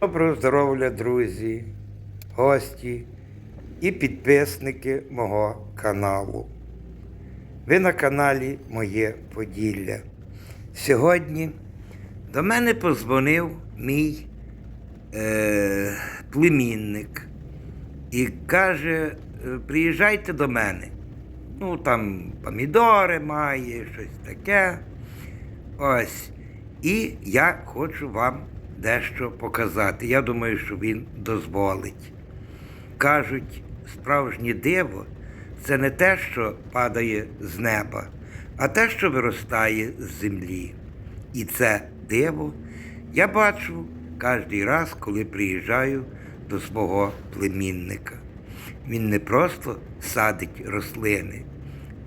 Доброго здоров'я, друзі, гості і підписники мого каналу. Ви на каналі Моє Поділля. Сьогодні до мене позвонив мій е, племінник і каже: «Е, приїжджайте до мене. Ну, там помідори має, щось таке. Ось. І я хочу вам дещо показати. Я думаю, що він дозволить. Кажуть, справжнє диво це не те, що падає з неба, а те, що виростає з землі. І це диво я бачу кожен раз, коли приїжджаю до свого племінника. Він не просто садить рослини,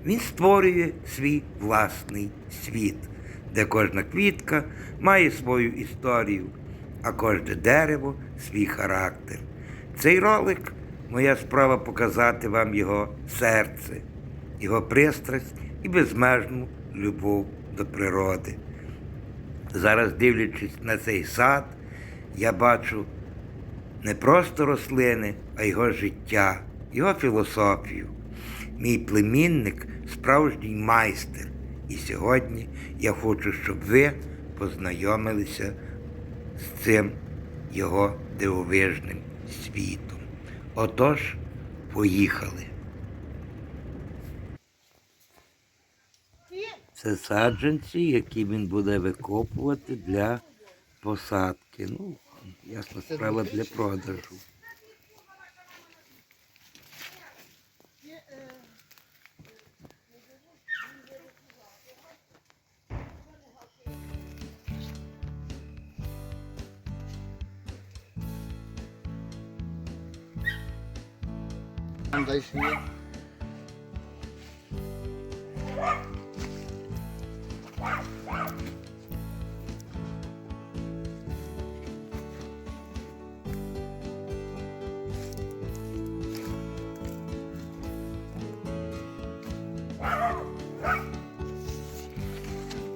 він створює свій власний світ, де кожна квітка має свою історію, а кожне дерево свій характер. Цей ролик моя справа показати вам його серце, його пристрасть і безмежну любов до природи. Зараз, дивлячись на цей сад, я бачу не просто рослини, а його життя, його філософію. Мій племінник справжній майстер. І сьогодні я хочу, щоб ви познайомилися з цим його дивовижним світом. Отож, поїхали. Це саджанці, які він буде викопувати для посадки. Ну, ясна справа для продажу. Там далі.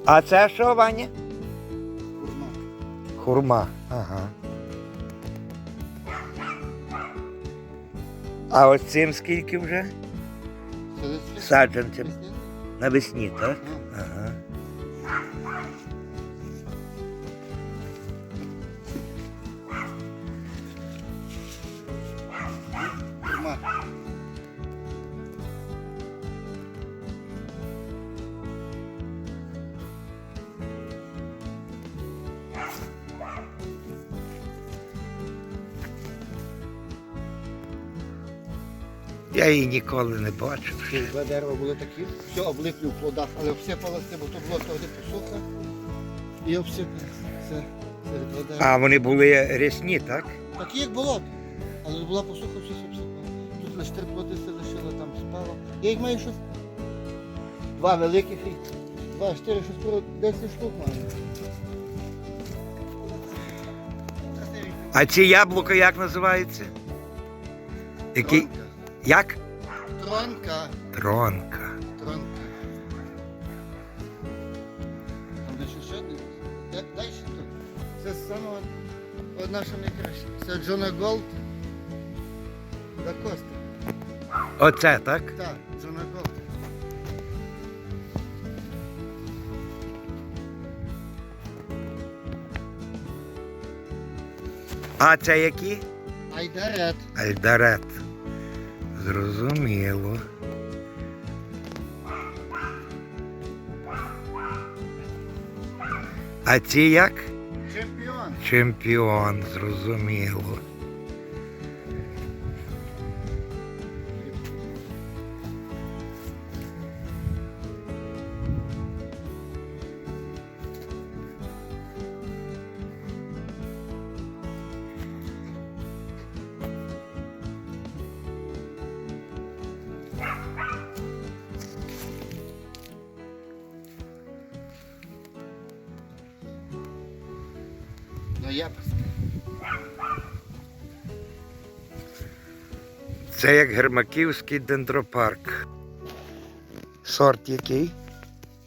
А це що, Ваня? Курма. Хурма. Ага. А ось цим скільки вже? Саджанцям. Навесні, так? Ага. Я її ніколи не бачив. Два дерева були такі, все облиплі в плодах, але обсипалося, бо то було тоді посуха. І обсипалося. Це, це два дерева. А вони були рясні, так? Такі як болото. Але була посуха, все обсипало. Тут лише три плоди все лишило, там спало. Я їх маю щось. Два великих і два, чотири, щось скоро 10 штук маю. А ці яблука як називаються? Які? Тронка. Як? Тронка. Тронка. Тронка. Там де ще один. Дай- ще тут. Це саме одна, що найкраще. Це Джона Голд. Да Коста. Оце, так? Так, Джона Голд. А це які? Айдарет. Альдарет. Зрозуміло. А ці як? Чемпіон. Чемпіон, зрозуміло. Ну, ноябрьська. Це як Гермаківський дендропарк. Сорт який?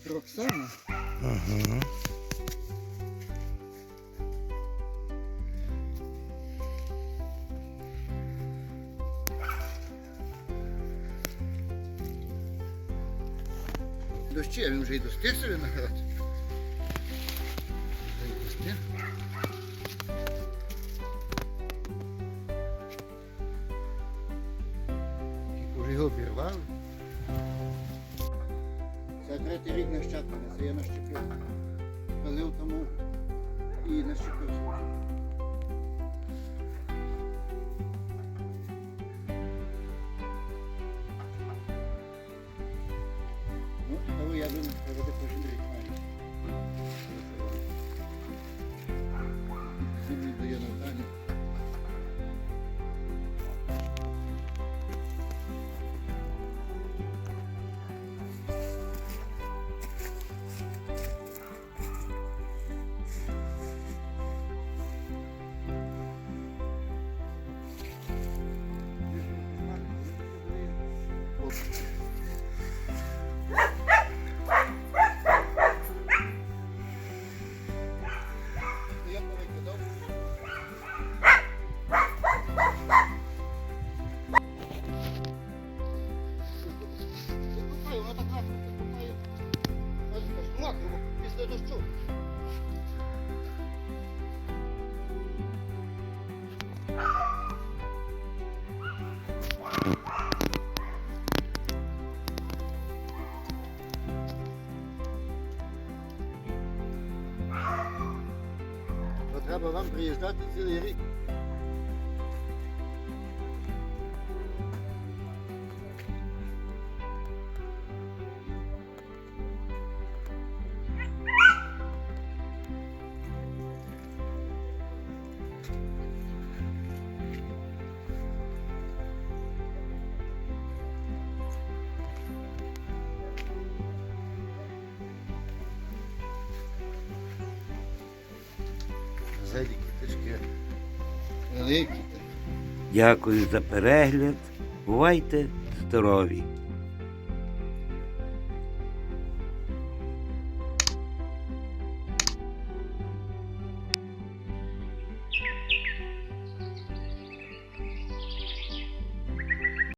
Роксана. Угу. Дощі, а він вже й до достисові нагадати. Вже. Це третій рік нащадками, це я нащепив. Пилив тому і нащепився. Ну, того я думаю, проведе кожен рік дощу. Треба вам приїжджати цілий рік. Зайді кіточки великі. Дякую за перегляд. Бувайте здорові!